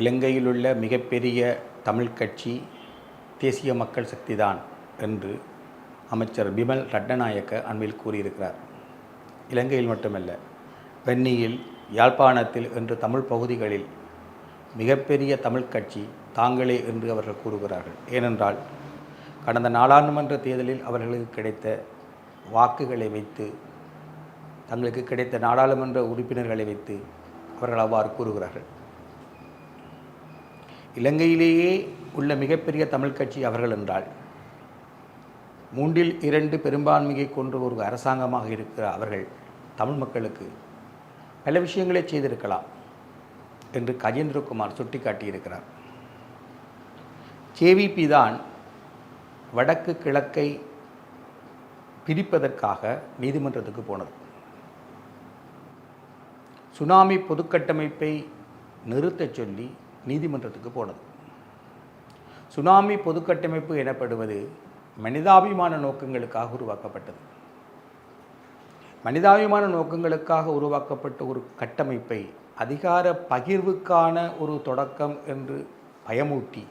இலங்கையிலுள்ள மிகப்பெரிய தமிழ் கட்சி தேசிய மக்கள் சக்திதான் என்று அமைச்சர் பிமல் ரட்னநாயக்க அண்மையில் கூறியிருக்கிறார். இலங்கையில் மட்டுமல்ல வெண்ணியில் யாழ்ப்பாணத்தில் என்று தமிழ் பகுதிகளில் மிகப்பெரிய தமிழ் கட்சி தாங்களே என்று அவர்கள் கூறுகிறார்கள். ஏனென்றால் கடந்த நாடாளுமன்ற தேர்தலில் அவர்களுக்கு கிடைத்த வாக்குகளை வைத்து தங்களுக்கு கிடைத்த நாடாளுமன்ற உறுப்பினர்களை வைத்து அவர்கள் அவ்வாறு கூறுகிறார்கள். இலங்கையிலேயே உள்ள மிகப்பெரிய தமிழ் கட்சி அவர்கள் என்றால் மூன்றில் இரண்டு பெரும்பான்மையை கொன்ற ஒரு அரசாங்கமாக இருக்கிற அவர்கள் தமிழ் மக்களுக்கு பல விஷயங்களை செய்திருக்கலாம் என்று கஜேந்திரகுமார் சுட்டிக்காட்டியிருக்கிறார். ஜேவிபி தான் வடக்கு கிழக்கை பிரிப்பதற்காக நீதிமன்றத்துக்கு போனது. சுனாமி பொதுக்கட்டமைப்பை நிறுத்தச் சொல்லி நீதிமன்றத்துக்கு போனது. சுனாமி பொதுக்கட்டமைப்பு எனப்படுவது மனிதாபிமான நோக்கங்களுக்காக உருவாக்கப்பட்டது. மனிதாபிமான நோக்கங்களுக்காக உருவாக்கப்பட்ட ஒரு கட்டமைப்பை அதிகார பகிர்வுக்கான ஒரு தொடக்கம் என்று பயமூட்டி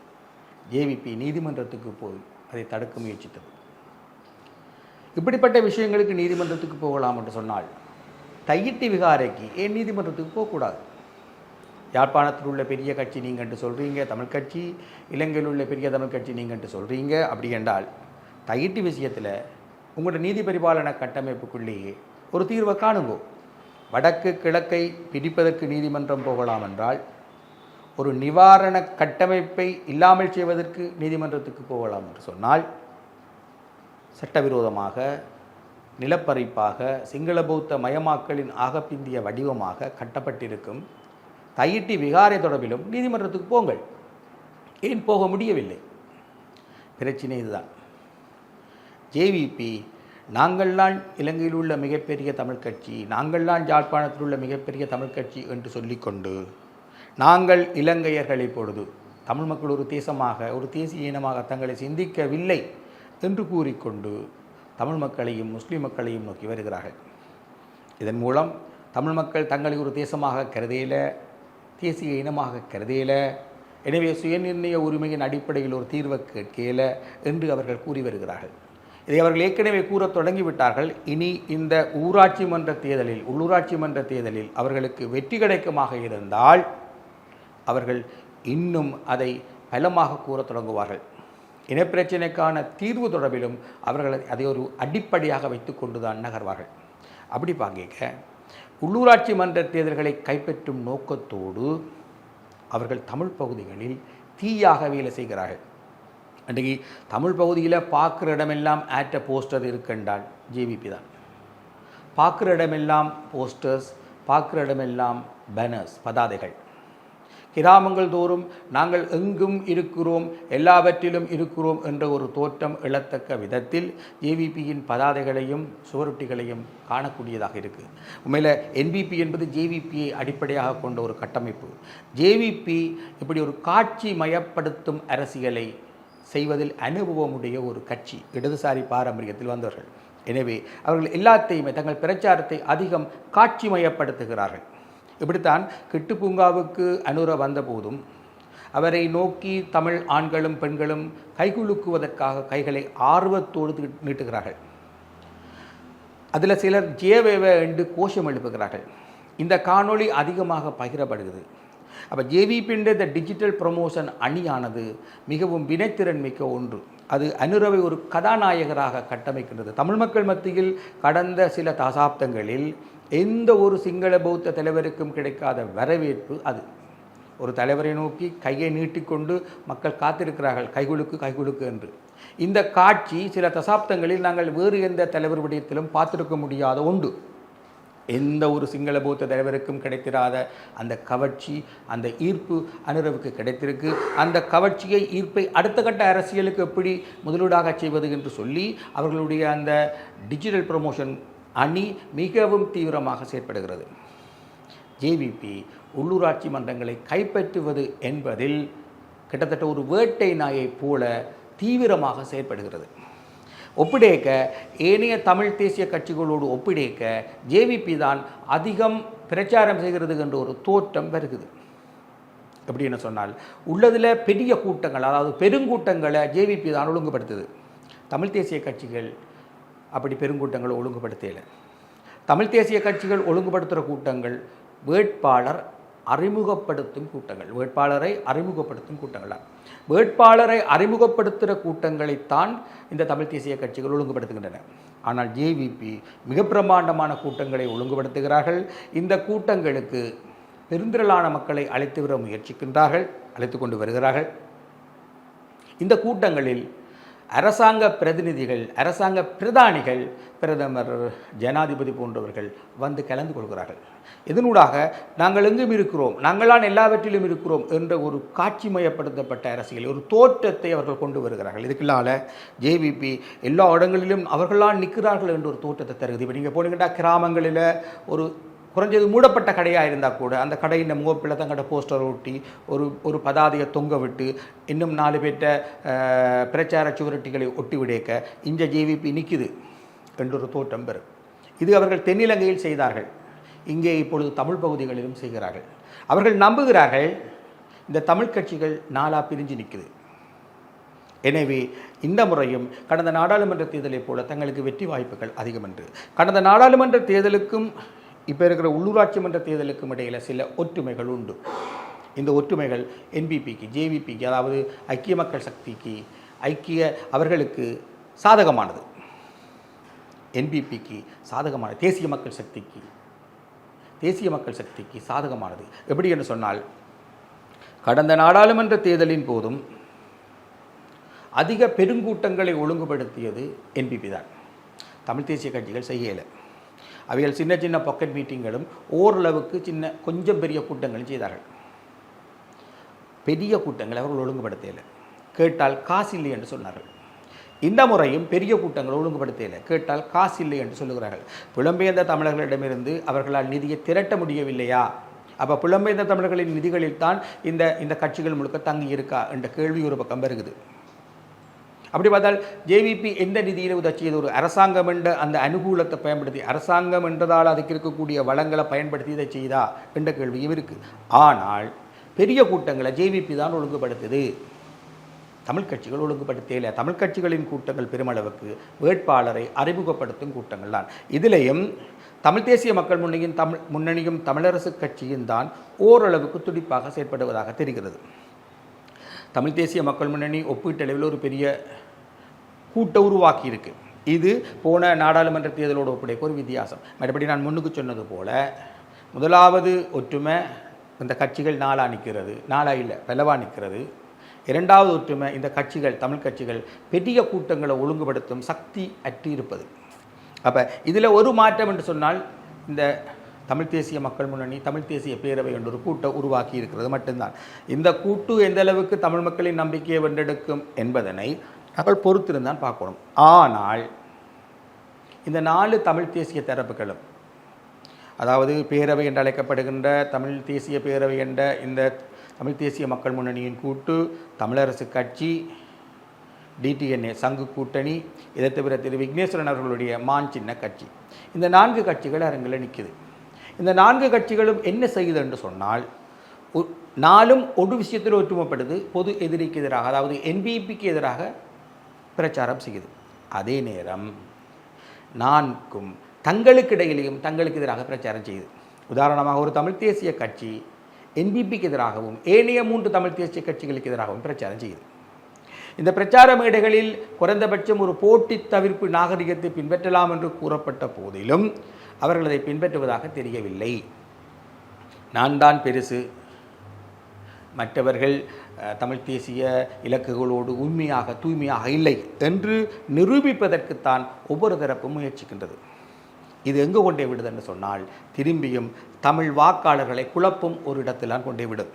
ஜேவிபி நீதிமன்றத்துக்கு போய் அதை தடுக்க முயற்சித்தது. இப்படிப்பட்ட விஷயங்களுக்கு நீதிமன்றத்துக்கு போகலாம் என்று சொன்னால் தையிட்டி விகாரைக்கு ஏன் நீதிமன்றத்துக்கு போகக்கூடாது? யாழ்ப்பாணத்தில் உள்ள பெரிய கட்சி நீங்கன்ட்டு சொல்கிறீங்க தமிழ் கட்சி இலங்கையில் உள்ள பெரிய தமிழ் கட்சி நீங்கன்ட்டு சொல்கிறீங்க அப்படி என்றால் தயிட்டு விஷயத்தில் உங்களோட நீதி பரிபாலன கட்டமைப்புக்குள்ளேயே ஒரு தீர்வை காணுங்கோ. வடக்கு கிழக்கை பிடிப்பதற்கு நீதிமன்றம் போகலாம் என்றால் ஒரு நிவாரண கட்டமைப்பை இல்லாமல் செய்வதற்கு நீதிமன்றத்துக்கு போகலாம் என்று சொன்னால் சட்டவிரோதமாக நிலப்பறிப்பாக சிங்கள பௌத்த மயமாக்கலின் ஆகப்பிந்திய வடிவமாக கட்டப்பட்டிருக்கும் தையிட்டி விகாரை தொடர்பிலும் நீதிமன்றத்துக்கு போங்கள். ஏன் போக முடியவில்லை? பிரச்சனை இதுதான். ஜேவிபி நாங்கள்தான் இலங்கையில் உள்ள மிகப்பெரிய தமிழ் கட்சி நாங்கள்தான் ஜாழ்ப்பாணத்தில் உள்ள மிகப்பெரிய தமிழ் கட்சி என்று சொல்லிக்கொண்டு நாங்கள் இலங்கையர்கள் இப்பொழுது தமிழ் மக்கள் ஒரு தேசமாக ஒரு தேசிய இனமாக தங்களை சிந்திக்கவில்லை என்று கூறிக்கொண்டு தமிழ் மக்களையும் முஸ்லீம் மக்களையும் நோக்கி வருகிறார்கள். இதன் மூலம் தமிழ் மக்கள் தங்களை ஒரு தேசமாக கருதையில் தேசிய இனமாக கருதையில எனவே சுயநிர்ணய உரிமையின் அடிப்படையில் ஒரு தீர்வை கேட்கல என்று அவர்கள் கூறி வருகிறார்கள். இதை அவர்கள் ஏற்கனவே கூறத் தொடங்கிவிட்டார்கள். இனி இந்த ஊராட்சி மன்ற தேர்தலில் உள்ளூராட்சி மன்ற தேர்தலில் அவர்களுக்கு வெற்றி கிடைக்குமாக இருந்தால் அவர்கள் இன்னும் அதை பலமாக கூறத் தொடங்குவார்கள். இனப்பிரச்சினைக்கான தீர்வு தொடர்பிலும் அவர்கள் அதை ஒரு அடிப்படையாக வைத்து கொண்டுதான் நகர்வார்கள். அப்படி பார்க்க உள்ளூராட்சி மன்ற தேர்தல்களை கைப்பற்றும் நோக்கத்தோடு அவர்கள் தமிழ் பகுதிகளில் தீயாக வேலை செய்கிறார்கள். அன்றைக்கு தமிழ் பகுதியில் பார்க்குற இடமெல்லாம் ஆட்ட போஸ்டர் இருக்கின்றால் ஜேவிபி தான். பார்க்குற இடமெல்லாம் போஸ்டர்ஸ் பார்க்குற இடமெல்லாம் பேனர்ஸ் பதாதைகள். கிராமங்கள் தோறும் நாங்கள் எங்கும் இருக்கிறோம் எல்லாவற்றிலும் இருக்கிறோம் என்ற ஒரு தோற்றம் எழத்தக்க விதத்தில் ஜேவிபியின் பதாதைகளையும் சுவரொட்டிகளையும் காணக்கூடியதாக இருக்குது உண்மையில் என்பிபி என்பது ஜேவிபியை அடிப்படையாக கொண்ட ஒரு கட்டமைப்பு. ஜேவிபி இப்படி ஒரு காட்சி மயப்படுத்தும் அரசியலை செய்வதில் அனுபவமுடைய ஒரு கட்சி இடதுசாரி பாரம்பரியத்தில் வந்தவர்கள். எனவே அவர்கள் எல்லாத்தையுமே தங்கள் பிரச்சாரத்தை அதிகம் காட்சிமயப்படுத்துகிறார்கள் இப்படித்தான் கிட்டு பூங்காவுக்கு அனுர வந்தபோதும் அவரை நோக்கி தமிழ் ஆண்களும் பெண்களும் கைகுலுக்குவதற்காக கைகளை ஆர்வத்தோடு நீட்டுகிறார்கள். அதில் சிலர் ஜேவேவ என்று கோஷம் எழுப்புகிறார்கள். இந்த காணொளி அதிகமாக பகிரப்படுகிறது. அப்போ ஜேவிபின்ற இந்த டிஜிட்டல் ப்ரொமோஷன் அணியானது மிகவும் வினைத்திறன் மிக்க ஒன்று. அது அனுரவை ஒரு கதாநாயகராக கட்டமைக்கின்றது. தமிழ் மக்கள் மத்தியில் கடந்த சில தசாப்தங்களில் எந்த ஒரு சிங்கள பௌத்த தலைவருக்கும் கிடைக்காத வரவேற்பு அது. ஒரு தலைவரை நோக்கி கையை நீட்டிக்கொண்டு மக்கள் காத்திருக்கிறார்கள் கைகுலுக்கு கைகுலுக்கு என்று. இந்த காட்சி சில தசாப்தங்களில் நாங்கள் வேறு எந்த தலைவர் விடயத்திலும் பார்த்திருக்க முடியாத ஒன்று. எந்த ஒரு சிங்கள பௌத்த தலைவருக்கும் கிடைத்திராத அந்த கவர்ச்சி அந்த ஈர்ப்பு அனுரவுக்கு கிடைத்திருக்கு. அந்த கவர்ச்சியை ஈர்ப்பை அடுத்த கட்ட அரசியலுக்கு எப்படி முதலீடாக செய்வது என்று சொல்லி அவர்களுடைய அந்த டிஜிட்டல் ப்ரமோஷன் அணி மிகவும் தீவிரமாக செயற்படுகிறது. ஜேவிபி உள்ளூராட்சி மன்றங்களை கைப்பற்றுவது என்பதில் கிட்டத்தட்ட ஒரு வேட்டை நாயைப் போல தீவிரமாக செயற்படுகிறது. ஒப்பிடேக்க ஏனைய தமிழ் தேசிய கட்சிகளோடு ஒப்பிடேக்க ஜேவிபி தான் அதிகம் பிரச்சாரம் செய்கிறது என்ற ஒரு தோற்றம் வருகிறது. எப்படின்னு சொன்னால் உள்ளதில் பெரிய கூட்டங்கள் அதாவது பெருங்கூட்டங்களை ஜேவிபி தான் ஒழுங்குபடுத்துது. தமிழ் தேசிய கட்சிகள் அப்படி பெருங்கூட்டங்களை ஒழுங்குபடுத்தலை. தமிழ் தேசிய கட்சிகள் ஒழுங்குபடுத்துகிற கூட்டங்கள் வேட்பாளர் அறிமுகப்படுத்தும் கூட்டங்கள். வேட்பாளரை அறிமுகப்படுத்தும் கூட்டங்களாக வேட்பாளரை அறிமுகப்படுத்துகிற கூட்டங்களைத்தான் இந்த தமிழ் தேசிய கட்சிகள் ஒழுங்குபடுத்துகின்றன. ஆனால் ஜேவிபி மிக பிரமாண்டமான கூட்டங்களை ஒழுங்குபடுத்துகிறார்கள். இந்த கூட்டங்களுக்கு பெருந்திரளான மக்களை அழைத்து வர முயற்சிக்கின்றார்கள் அழைத்து கொண்டு வருகிறார்கள். இந்த கூட்டங்களில் அரசாங்க பிரதிநிதிகள் அரசாங்க பிரதானிகள் பிரதமர் ஜனாதிபதி போன்றவர்கள் வந்து கலந்து கொள்கிறார்கள். இதனூடாக நாங்கள் எங்கும் இருக்கிறோம் நாங்களான் எல்லாவற்றிலும் இருக்கிறோம் என்ற ஒரு காட்சிமயப்படுத்தப்பட்ட அரசியல் ஒரு தோற்றத்தை அவர்கள் கொண்டு வருகிறார்கள். இதுக்குள்ளால ஜேவிபி எல்லா இடங்களிலும் அவர்களால் நிற்கிறார்கள் என்ற ஒரு தோற்றத்தை தருகிறது. இப்போ நீங்கள் போனீங்கன்னா கிராமங்களில் ஒரு குறைஞ்சது மூடப்பட்ட கடையாக இருந்தால் கூட அந்த கடையின் முகப்பில் தங்கட போஸ்டர் ஒட்டி ஒரு ஒரு பதாதையை தொங்க விட்டு இன்னும் நாலு பேர்ட்ட பிரச்சார சுவரட்டிகளை ஒட்டி விடேக்க இந்த ஜேவிபி நிற்குது என்றொரு தோற்றம் பெறும். இது அவர்கள் தென்னிலங்கையில் செய்தார்கள். இங்கே இப்பொழுது தமிழ் பகுதிகளிலும் செய்கிறார்கள். அவர்கள் நம்புகிறார்கள் இந்த தமிழ் கட்சிகள் நாளாக பிரிஞ்சு நிற்குது எனவே இந்த முறையும் கடந்த நாடாளுமன்ற தேர்தலைப் போல தங்களுக்கு வெற்றி வாய்ப்புகள் அதிகம் என்று. கடந்த நாடாளுமன்ற தேர்தலுக்கும் இப்போ இருக்கிற உள்ளூராட்சி மன்ற தேர்தலுக்கும் இடையில் சில ஒற்றுமைகள் உண்டு. இந்த ஒற்றுமைகள் என்பிபிக்கு ஜேவிபிக்கு அதாவது ஐக்கிய மக்கள் சக்திக்கு ஐக்கிய அவர்களுக்கு சாதகமானது. என்பிபிக்கு சாதகமான தேசிய மக்கள் சக்திக்கு தேசிய மக்கள் சக்திக்கு சாதகமானது. எப்படி என்று சொன்னால் கடந்த நாடாளுமன்ற தேர்தலின் போதும் அதிக பெருங்கூட்டங்களை ஒழுங்குபடுத்தியது என்பிபி தான். தமிழ் தேசிய கட்சிகள் செய்யலை. அவைகள் சின்ன சின்ன பாக்கெட் மீட்டிங்களும் ஓரளவுக்கு சின்ன கொஞ்சம் பெரிய கூட்டங்களும் செய்தார்கள். பெரிய கூட்டங்களை அவர்கள் ஒழுங்குபடுத்தலை. கேட்டால் காசு இல்லை என்று சொன்னார்கள். இந்த முறையும் பெரிய கூட்டங்களை ஒழுங்குபடுத்தலை. கேட்டால் காசு இல்லை என்று சொல்லுகிறார்கள். புலம்பெயர்ந்த தமிழர்களிடமிருந்து அவர்களால் நிதியை திரட்ட முடியவில்லையா? அப்போ புலம்பெயர்ந்த தமிழர்களின் நிதிகளில் தான் இந்த இந்த கட்சிகள் முழுக்க தங்கி இருக்கா என்ற கேள்வி ஒரு பக்கம் வருகிறது அப்படி பார்த்தால் ஜேவிபி எந்த நிதியில் உதச்சியது? ஒரு அரசாங்கம் என்ற அந்த அனுகூலத்தை பயன்படுத்தி அரசாங்கம் என்றதால் அதுக்கு இருக்கக்கூடிய வளங்களை பயன்படுத்தி இதை செய்தா? என்ற கேள்வியும் இருக்குது ஆனால் பெரிய கூட்டங்களை ஜேவிபி தான் ஒழுங்குபடுத்துது. தமிழ் கட்சிகள் ஒழுங்குபடுத்தல தமிழ் கட்சிகளின் கூட்டங்கள் பெருமளவுக்கு வேட்பாளரை அறிமுகப்படுத்தும் கூட்டங்கள் தான். இதிலேயும் தமிழ் தேசிய மக்கள் முன்னணியின் தமிழ் முன்னணியும் தமிழரசு கட்சியும் தான் ஓரளவுக்கு துடிப்பாக செயற்படுவதாக தெரிகிறது. தமிழ் தேசிய மக்கள் முன்னணி ஒப்பீட்டளவில் ஒரு பெரிய கூட்ட உருவாக்கி இருக்கு இது போன நாடாளுமன்ற தேர்தலோடு ஒப்படைக்க ஒரு வித்தியாசம். மற்றபடி நான் முன்னுக்கு சொன்னது போல முதலாவது ஒற்றுமை இந்த கட்சிகள் நாளாக நிற்கிறது நாளாக இல்லை பலவா நிற்கிறது. இரண்டாவது ஒற்றுமை இந்த கட்சிகள் தமிழ் கட்சிகள் பெரிய கூட்டங்களை ஒழுங்குபடுத்தும் சக்தி அற்றி இருப்பது அப்போ இதில் ஒரு மாற்றம் என்று சொன்னால் இந்த தமிழ் தேசிய மக்கள் முன்னணி தமிழ் தேசிய பேரவை என்ற ஒரு கூட்டம் உருவாக்கி இருக்கிறது மட்டும்தான். இந்த கூட்டு எந்த அளவுக்கு தமிழ் மக்களின் நம்பிக்கையை வென்றெடுக்கும் என்பதனை நாங்கள் பொறுத்திருந்தான் பார்க்கணும். ஆனால் இந்த நாலு தமிழ் தேசிய தரப்புகளும் அதாவது பேரவை என்று அழைக்கப்படுகின்ற தமிழ் தேசிய பேரவை என்ற இந்த தமிழ் தேசிய மக்கள் முன்னணியின் கூட்டு தமிழரசு கட்சி டிடிஎன்ஏ சங்கு கூட்டணி இதை தவிர திரு விக்னேஸ்வரன் அவர்களுடைய மான் சின்ன கட்சி. இந்த நான்கு கட்சிகள் அரங்கில் நிற்குது இந்த நான்கு கட்சிகளும் என்ன செய்யுது என்று சொன்னால் நாளும் ஒரு விஷயத்தில் ஒற்றுமைப்படுது பொது எதிரிக்கு எதிராக அதாவது என்பிபிக்கு எதிராக பிரச்சாரம் செய்யுது. அதே நேரம் நான்கும் தங்களுக்கு இடையிலையும் தங்களுக்கு எதிராக பிரச்சாரம் செய்யுது. உதாரணமாக ஒரு தமிழ் தேசிய கட்சி என்பிபிக்கு எதிராகவும் ஏனைய மூன்று தமிழ் தேசிய கட்சிகளுக்கு எதிராகவும் பிரச்சாரம் செய்யுது. இந்த பிரச்சார மேடைகளில் குறைந்தபட்சம் ஒரு போட்டி தவிர்ப்பு நாகரிகத்தை பின்பற்றலாம் என்று கூறப்பட்ட போதிலும் அவர்கள் அதை பின்பற்றுவதாக தெரியவில்லை. நான் தான் பெருசு. மற்றவர்கள் தமிழ் தேசிய இலக்குகளோடு உண்மையாக தூய்மையாக இல்லை என்று நிரூபிப்பதற்குத்தான் ஒவ்வொரு தரப்பும் முயற்சிக்கின்றது. இது எங்கு கொண்டே விடுது என்று சொன்னால் திரும்பியும் தமிழ் வாக்காளர்களை குழப்பும் ஒரு இடத்தில்தான் கொண்டே விடும்.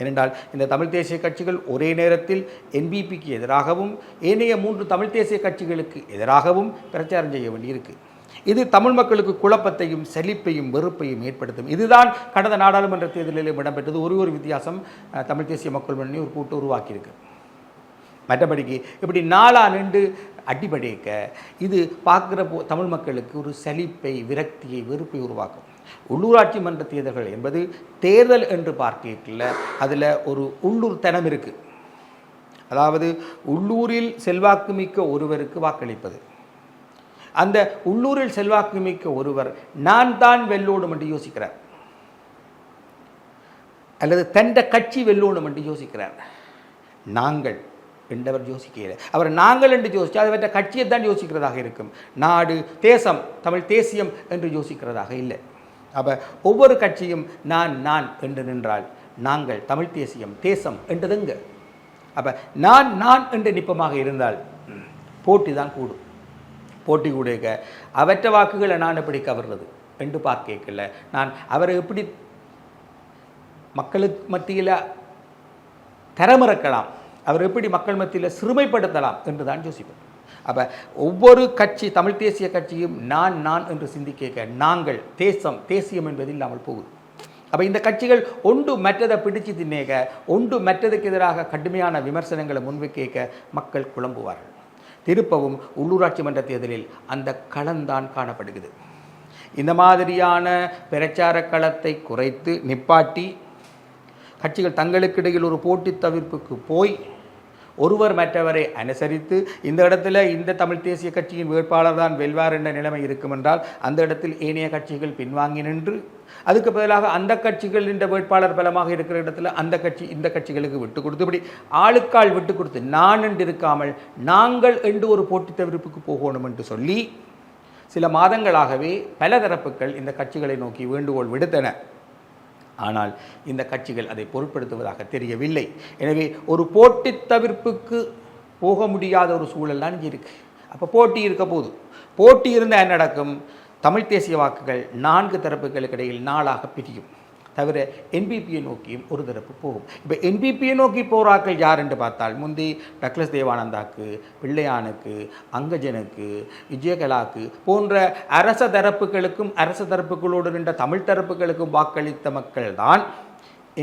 ஏனென்றால் இந்த தமிழ் தேசிய கட்சிகள் ஒரே நேரத்தில் என்பிபிக்கு எதிராகவும் ஏனைய மூன்று தமிழ் தேசிய கட்சிகளுக்கு எதிராகவும் பிரச்சாரம் செய்ய வேண்டியிருக்கு. இது தமிழ் மக்களுக்கு குழப்பத்தையும் செழிப்பையும் வெறுப்பையும் ஏற்படுத்தும். இதுதான் கடந்த நாடாளுமன்ற தேர்தலில் இடம்பெற்றது. ஒரு ஒரு வித்தியாசம் தமிழ் தேசிய மக்கள் முன்னணி ஒரு கூட்டு உருவாக்கியிருக்கு. மற்றபடிக்கு இப்படி நாளா நின்று அடிபடிக்க இது பார்க்குற போ தமிழ் மக்களுக்கு ஒரு சலிப்பை விரக்தியை வெறுப்பை உருவாக்கும். உள்ளூராட்சி மன்ற தேர்தல்கள் என்பது தேர்தல் என்று பார்க்கல அதில் ஒரு உள்ளூர் தனம் இருக்குது அதாவது உள்ளூரில் செல்வாக்குமிக்க ஒருவருக்கு வாக்களிப்பது. அந்த உள்ளூரில் செல்வாக்கு மிக்க ஒருவர் நான் தான் வெல்லோடும் என்று யோசிக்கிறார். அல்லது தண்ட கட்சி வெல்லோடும் என்று யோசிக்கிறார். நாங்கள் என்றவர் யோசிக்கல. அவர் நாங்கள் என்று யோசிச்சு அதை பற்ற கட்சியை தான் யோசிக்கிறதாக இருக்கும். நாடு தேசம் தமிழ் தேசியம் என்று யோசிக்கிறதாக இல்லை. அப்போ ஒவ்வொரு கட்சியும் நான் நான் என்று நின்றால் நாங்கள் தமிழ் தேசியம் தேசம் என்றதுங்க? அப்போ நான் நான் என்று நிப்பமாக இருந்தால் போட்டி தான் கூடும். போட்டி கொடுக்க அவற்ற வாக்குகளை நான் எப்படி கவர்றது? என்று பார்க்கல நான் அவரை எப்படி மக்களுக்கு மத்தியில் தரமிறக்கலாம்? அவர் எப்படி மக்கள் மத்தியில் சிறுமைப்படுத்தலாம் என்று தான் யோசிப்பேன். அப்போ ஒவ்வொரு கட்சி தமிழ் தேசிய கட்சியும் நான் நான் என்று சிந்திக்க நாங்கள் தேசம் தேசியம் என்பது இல்லாமல் போகுது. அப்போ இந்த கட்சிகள் ஒன்று மற்றதை பிடிச்சு தின்னேக ஒன்று மற்றதுக்கு எதிராக கடுமையான விமர்சனங்களை முன்வைக்க மக்கள் குழம்புவார்கள். திருப்பவும் உள்ளூராட்சி மன்ற தேர்தலில் அந்த களம்தான் காணப்படுகிறது. இந்த மாதிரியான பிரச்சார களத்தை குறைத்து நிப்பாட்டி கட்சிகள் தங்களுக்கிடையில் ஒரு போட்டித் தவிர்ப்புக்கு போய் ஒருவர் மற்றவரை அனுசரித்து இந்த இடத்துல இந்த தமிழ் தேசிய கட்சியின் வேட்பாளர் தான் வெல்வார் என்ற நிலைமை இருக்கும் என்றால் அந்த இடத்தில் ஏனைய கட்சிகள் பின்வாங்கி நின்று அதுக்கு பதிலாக அந்த கட்சிகள் என்ற வேட்பாளர் பலமாக இருக்கிற இடத்துல அந்த கட்சி இந்த கட்சிகளுக்கு விட்டு கொடுத்து இப்படி ஆளுக்கால் விட்டு கொடுத்து நான் என்று இருக்காமல் நாங்கள் என்று ஒரு போட்டித் தவிர்ப்புக்கு போகணும் என்று சொல்லி சில மாதங்களாகவே பல தரப்புகள் இந்த கட்சிகளை நோக்கி வேண்டுகோள் விடுத்தன. ஆனால் இந்த கட்சிகள் அதை பொருட்படுத்துவதாக தெரியவில்லை. எனவே ஒரு போட்டித் தவிர்ப்புக்கு போக முடியாத ஒரு சூழல் தான் இங்கே இருக்கு. அப்போ போட்டி இருக்க போது போட்டி இருந்தால் என்ன நடக்கும்? தமிழ் தேசிய வாக்குகள் நான்கு தரப்புகளுக்கு இடையில் நாளாக பிரியும். தவிர என்பிபியை நோக்கியும் ஒரு தரப்பு போகும். இப்போ என்பிபியை நோக்கி போராக்கள் யார் என்று பார்த்தால் முந்தி டக்ளஸ் தேவானந்தாக்கு பிள்ளையானுக்கு அங்கஜனுக்கு விஜயகலாக்கு போன்ற அரச தரப்புகளுக்கும் அரச தரப்புகளோடு நின்ற தமிழ் தரப்புகளுக்கும் வாக்களித்த மக்கள் தான்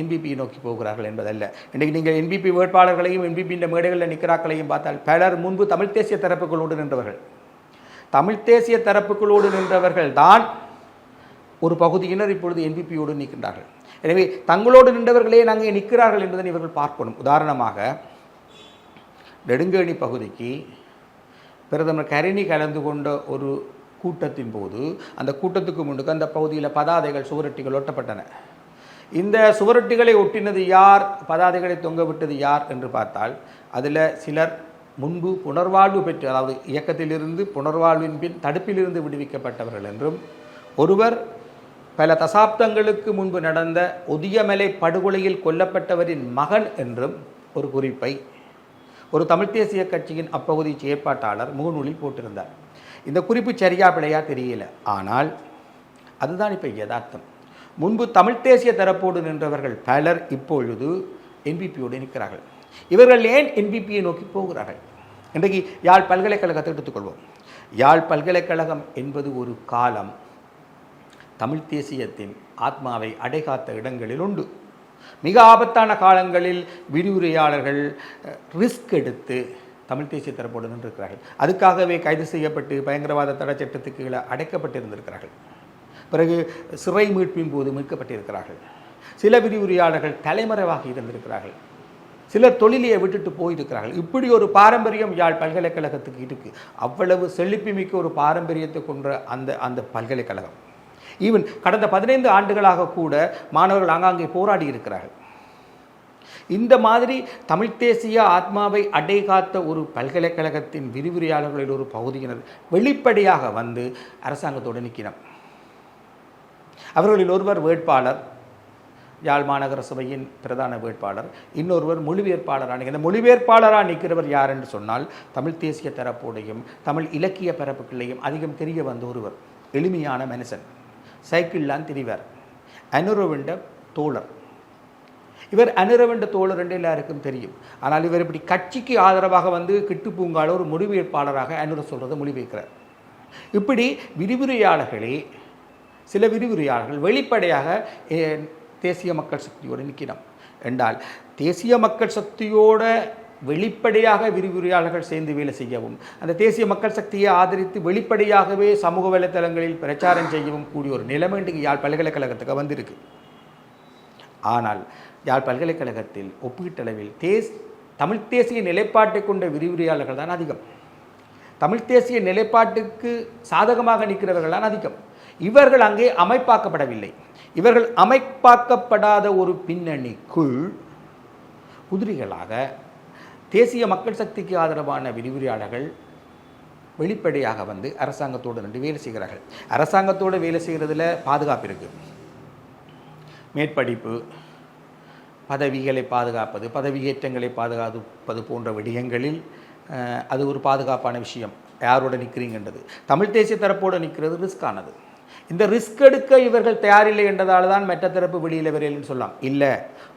என்பிபியை நோக்கி போகிறார்கள் என்பதல்ல. இன்றைக்கு நீங்கள் என்பிபி வேட்பாளர்களையும் என்பிபியின் மேடைகளில் நிற்கிறாக்களையும் பார்த்தால் பலர் முன்பு தமிழ் தேசிய தரப்புகளோடு நின்றவர்கள். தமிழ் தேசிய தரப்புகளோடு நின்றவர்கள் தான் ஒரு பகுதியினர் இப்பொழுது என்பிபியோடு நிற்கின்றார்கள். எனவே தங்களோடு நின்றவர்களே நாங்கள் நிற்கிறார்கள் என்பதை இவர்கள் பார்க்கணும். உதாரணமாக நெடுங்கேணி பகுதிக்கு பிரதமர் கரிணி கலந்து கொண்ட ஒரு கூட்டத்தின் போது அந்த கூட்டத்துக்கு முன்னுக்கு அந்த பகுதியில் பதாதைகள் சுவரொட்டிகள் ஒட்டப்பட்டன. இந்த சுவரொட்டிகளை ஒட்டினது யார்? பதாதைகளை தொங்க விட்டது யார்? என்று பார்த்தால் அதில் சிலர் முன்பு புனர்வாழ்வு பெற்று அதாவது இயக்கத்திலிருந்து புனர்வாழ்வின் பின் தடுப்பிலிருந்து விடுவிக்கப்பட்டவர்கள் என்றும் ஒருவர் பல தசாப்தங்களுக்கு முன்பு நடந்த ஒதியமலை படுகொலையில் கொல்லப்பட்டவரின் மகன் என்றும் ஒரு குறிப்பை ஒரு தமிழ் தேசிய கட்சியின் அப்பகுதி செயற்பாட்டாளர் முகநூலில் போட்டிருந்தார். இந்த குறிப்பு சரியா பிழையா தெரியல. ஆனால் அதுதான் இப்போ யதார்த்தம். முன்பு தமிழ் தேசிய தரப்போடு நின்றவர்கள் பலர் இப்பொழுது என்பிபியோடு நிற்கிறார்கள். இவர்கள் ஏன் என்பிபியை நோக்கி போகிறார்கள்? இன்றைக்கு யாழ் பல்கலைக்கழகத்தை எடுத்துக்கொள்வோம். யாழ் பல்கலைக்கழகம் என்பது ஒரு காலம் தமிழ் தேசியத்தின் ஆத்மாவை அடைகாத்த இடங்களில் உண்டு. மிக ஆபத்தான காலங்களில் விரிவுரையாளர்கள் ரிஸ்க் எடுத்து தமிழ் தேசிய தரப்போடு நின்றிருக்கிறார்கள். அதுக்காகவே கைது செய்யப்பட்டு பயங்கரவாத தடை சட்டத்துக்கு கீழே அடைக்கப்பட்டிருந்திருக்கிறார்கள். பிறகு சிறை மீட்பின் போது மீட்கப்பட்டிருக்கிறார்கள். சில விரிவுரையாளர்கள் தலைமறைவாக இருந்திருக்கிறார்கள். சிலர் தொழிலையை விட்டுட்டு போயிருக்கிறார்கள். இப்படி ஒரு பாரம்பரியம் யாழ் பல்கலைக்கழகத்துக்கு இருக்குது அவ்வளவு செழிப்புமிக்க ஒரு பாரம்பரியத்தை கொன்ற அந்த அந்த பல்கலைக்கழகம். ஈவன் கடந்த பதினைந்து ஆண்டுகளாக கூட மாணவர்கள் ஆங்காங்கே போராடி இருக்கிறார்கள். இந்த மாதிரி தமிழ் தேசிய ஆத்மாவை அடை காத்த ஒரு பல்கலைக்கழகத்தின் விரிவுரையாளர்களில் ஒரு பகுதியினர் வெளிப்படையாக வந்து அரசாங்கத்தோடு நிற்கிறார். அவர்களில் ஒருவர் வேட்பாளர். யாழ் மாநகர சபையின் பிரதான வேட்பாளர் இன்னொருவர் மொழிவேற்பாளரான இந்த மொழிபெயர்ப்பாளராக நிற்கிறவர் யார் என்று சொன்னால் தமிழ் தேசிய தரப்போடையும் தமிழ் இலக்கிய பரப்புகளையும் அதிகம் தெரிய வந்த ஒருவர் எளிமையான மனுஷன் சைக்கிள்லாம் திரிவார் அனுரவிண்ட தோழர். இவர் அனுரவிண்ட தோழர் என்று எல்லாருக்கும் தெரியும். ஆனால் இவர் இப்படி கட்சிக்கு ஆதரவாக வந்து கிட்டுப்பூங்கால ஒரு மொழிபெயர்ப்பாளராக அனுர சொல்கிறத மொழிபெயர்க்கிறார். இப்படி விரிவுரையாளர்களே சில விரிவுரையாளர்கள் வெளிப்படையாக தேசிய மக்கள் சக்தியோடு நிற்கிறோம். என்றால் தேசிய மக்கள் சக்தியோட வெளிப்படையாக விரிவுரையாளர்கள் சேர்ந்து வேலை செய்யவும் அந்த தேசிய மக்கள் சக்தியை ஆதரித்து வெளிப்படையாகவே சமூக வலைத்தளங்களில் பிரச்சாரம் செய்யவும் கூடிய ஒரு நிலைமை இன்றைக்கு யாழ் பல்கலைக்கழகத்துக்கு வந்திருக்கு. ஆனால் யாழ் பல்கலைக்கழகத்தில் ஒப்பீட்டளவில் தேஸ் தமிழ் தேசிய நிலைப்பாட்டை கொண்ட விரிவுரையாளர்கள் தான் அதிகம். தமிழ் தேசிய நிலைப்பாட்டுக்கு சாதகமாக நிற்கிறவர்கள் தான் அதிகம். இவர்கள் அங்கே அமைப்பாக்கப்படவில்லை. இவர்கள் அமைப்பாக்கப்படாத ஒரு பின்னணிக்குள் குதிரைகளாக தேசிய மக்கள் சக்திக்கு ஆதரவான விரிவுரையாளர்கள் வெளிப்படையாக வந்து அரசாங்கத்தோடு நின்று வேலை செய்கிறார்கள். அரசாங்கத்தோடு வேலை செய்கிறதுல பாதுகாப்பு இருக்குது மேற்படிப்பு பதவிகளை பாதுகாப்பது பதவியேற்றங்களை பாதுகாப்பது போன்ற விடயங்களில் அது ஒரு பாதுகாப்பான விஷயம். யாரோட நிற்கிறீங்கன்றது தமிழ் தேசிய தரப்போடு நிற்கிறது ரிஸ்கானது இந்த ரிஸ்க் எடுக்க இவர்கள் தயாரில்லை என்றதால் தான் மற்ற தரப்பு வெளியில் வரையில்னு சொல்லலாம் இல்லை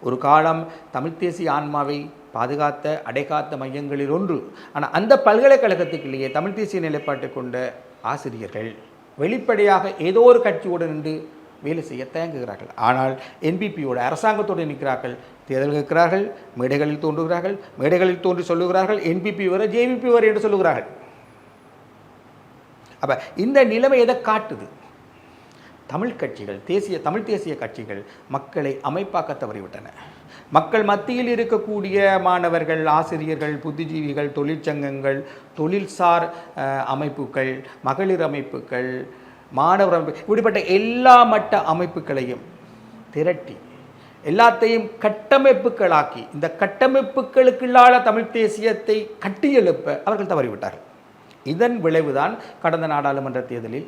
ஒரு காலம் தமிழ் தேசிய ஆன்மாவை பாதுகாத்த அடைகாத்த மையங்களில் ஒன்று. ஆனால் அந்த பல்கலைக்கழகத்துக்குள்ளேயே தமிழ் தேசிய நிலைப்பாட்டை கொண்ட ஆசிரியர்கள் வெளிப்படையாக ஏதோ ஒரு கட்சியோடு நின்று வேலை செய்ய தயங்குகிறார்கள். ஆனால் என்பிபியோட அரசாங்கத்தோடு நிற்கிறார்கள். தேர்தல் இருக்கிறார்கள் மேடைகளில் தோன்றுகிறார்கள் மேடைகளில் தோன்றி சொல்லுகிறார்கள் என்பிபி வரை ஜேவிபி வரை என்று சொல்லுகிறார்கள். அப்ப இந்த நிலைமை எதை காட்டுது? தமிழ் கட்சிகள் தேசிய தமிழ் தேசிய கட்சிகள் மக்களை அமைப்பாக்க தவறிவிட்டன. மக்கள் மத்தியில் இருக்கக்கூடிய மாணவர்கள் ஆசிரியர்கள் புத்திஜீவிகள் தொழிற்சங்கங்கள் தொழில்சார் அமைப்புகள் மகளிர் அமைப்புகள் மாணவர் அமைப்பு இப்படிப்பட்ட எல்லா மட்ட அமைப்புகளையும் திரட்டி எல்லாத்தையும் கட்டமைப்புகளாக்கி இந்த கட்டமைப்புகளுக்குள்ளால தமிழ் தேசியத்தை கட்டியெழுப்ப அவர்கள் தவறிவிட்டார்கள். இதன் விளைவுதான் கடந்த நாடாளுமன்ற தேர்தலில்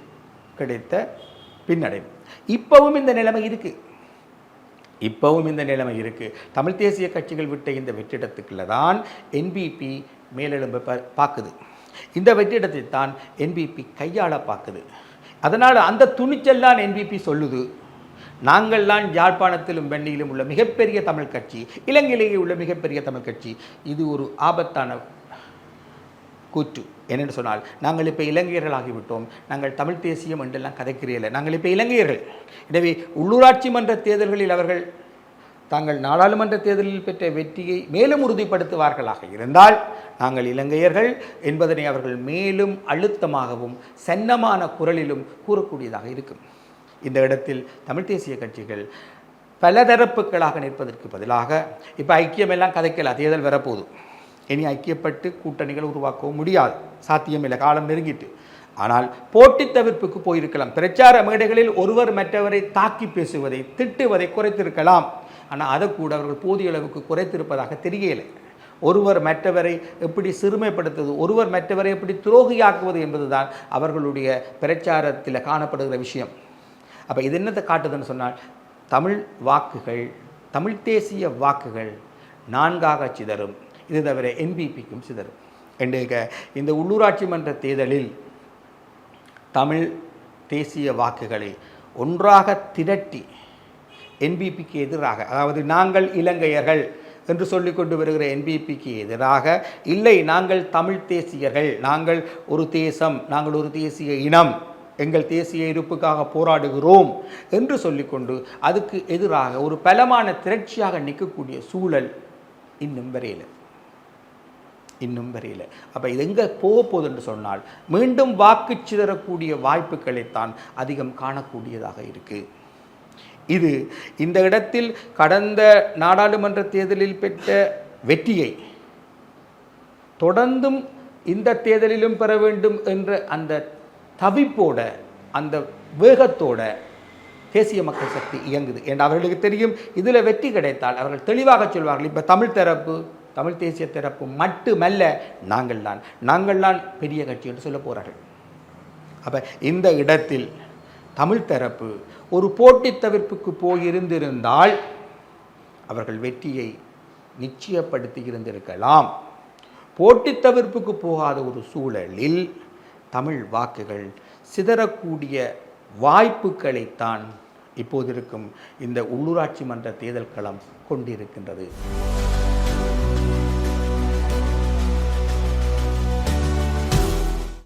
கிடைத்த பின்னடையும் இப்பவும் இந்த நிலைமை இருக்கு. இப்பவும் இந்த நிலைமை இருக்கு. தமிழ் தேசிய கட்சிகள் விட்ட இந்த வெற்றிடத்துக்குள்ள தான் என்பிபி மேலெழும்ப பார்க்குது இந்த வெற்றிடத்தை தான் என்பிபி கையாள பார்க்குது அதனால் அந்த துணிச்சல் என்பிபி சொல்லுது. நாங்கள்தான் யாழ்ப்பாணத்திலும் வெண்ணியிலும் உள்ள மிகப்பெரிய தமிழ் கட்சி இலங்கையிலேயே உள்ள மிகப்பெரிய தமிழ் கட்சி. இது ஒரு ஆபத்தான கூற்று. என்னென்னு சொன்னால் நாங்கள் இப்போ இலங்கையர்கள் ஆகிவிட்டோம் நாங்கள் தமிழ் தேசியம் என்றெல்லாம் கதைக்கிறீர்கள் நாங்கள் இப்போ இலங்கையர்கள். எனவே உள்ளூராட்சி மன்ற தேர்தல்களில் அவர்கள் தாங்கள் நாடாளுமன்ற தேர்தலில் பெற்ற வெற்றியை மேலும் உறுதிப்படுத்துவார்களாக இருந்தால் நாங்கள் இலங்கையர்கள் என்பதனை அவர்கள் மேலும் அழுத்தமாகவும் சன்னமான குரலிலும் கூறக்கூடியதாக இருக்கும். இந்த இடத்தில் தமிழ் தேசிய கட்சிகள் பலதரப்புகளாக நிற்பதற்கு பதிலாக இப்போ ஐக்கியமெல்லாம் கதைக்கலாம் தேர்தல் வரப்போகுது. இனி ஐக்கியப்பட்டு கூட்டணிகள் உருவாக்கவும் முடியாது. சாத்தியமில்லை. காலம் நெருங்கிட்டு. ஆனால் போட்டி தவிர்ப்புக்கு போயிருக்கலாம். பிரச்சார மேடைகளில் ஒருவர் மற்றவரை தாக்கி பேசுவதை திட்டுவதை குறைத்திருக்கலாம். ஆனால் அதை கூட அவர்கள் போதிய அளவுக்கு குறைத்திருப்பதாக தெரியலை. ஒருவர் மற்றவரை எப்படி சிறுமைப்படுத்துவது ஒருவர் மற்றவரை எப்படி துரோகியாக்குவது என்பதுதான் அவர்களுடைய பிரச்சாரத்தில் காணப்படுகிற விஷயம். அப்போ இது என்னத்தை காட்டுதுன்னு சொன்னால் தமிழ் வாக்குகள் தமிழ் தேசிய வாக்குகள் நான்காக சிதறும். இது தவிர என்பிபிக்கும் சிதறும். என்ற இந்த உள்ளூராட்சி மன்ற தேர்தலில் தமிழ் தேசிய வாக்குகளை ஒன்றாக திரட்டி என்பிபிக்கு எதிராக அதாவது நாங்கள் இலங்கையர்கள் என்று சொல்லிக் கொண்டு வருகிற என்பிபிக்கு எதிராக இல்லை நாங்கள் தமிழ் தேசியர்கள் நாங்கள் ஒரு தேசம் நாங்கள் ஒரு தேசிய இனம் எங்கள் தேசிய இருப்புக்காக போராடுகிறோம் என்று சொல்லிக்கொண்டு அதுக்கு எதிராக ஒரு பலமான திரட்சியாக நிற்கக்கூடிய சூழல் இன்னும் வரையில்லை இன்னும் வரையில். அப்போ இது எங்கே போக போகுதுன்னு சொன்னால் மீண்டும் வாக்கு சிதறக்கூடிய வாய்ப்புகளைத்தான் அதிகம் காணக்கூடியதாக இருக்குது இது இந்த இடத்தில் கடந்த நாடாளுமன்ற தேர்தலில் பெற்ற வெற்றியை தொடர்ந்தும் இந்த தேர்தலிலும் பெற வேண்டும் என்ற அந்த தவிப்போட அந்த வேகத்தோட தேசிய மக்கள் சக்தி இயங்குது. என்று அவர்களுக்கு தெரியும் இதில் வெற்றி கிடைத்தால் அவர்கள் தெளிவாக சொல்வார்கள் இப்போ தமிழ் தரப்பு தமிழ் தேசிய தரப்பு மட்டுமல்ல நாங்கள் தான் நாங்கள் தான் பெரிய கட்சி என்று சொல்ல போகிறார்கள் அப்போ இந்த இடத்தில் தமிழ் தரப்பு ஒரு போட்டித் தவிர்ப்புக்கு போயிருந்திருந்தால் அவர்கள் வெற்றியை நிச்சயப்படுத்தி இருந்திருக்கலாம். போட்டித் தவிர்ப்புக்கு போகாத ஒரு சூழலில் தமிழ் வாக்குகள் சிதறக்கூடிய வாய்ப்புகளைத்தான் இப்போது இருக்கும் இந்த உள்ளூராட்சி மன்ற தேர்தல் களம் கொண்டிருக்கின்றது.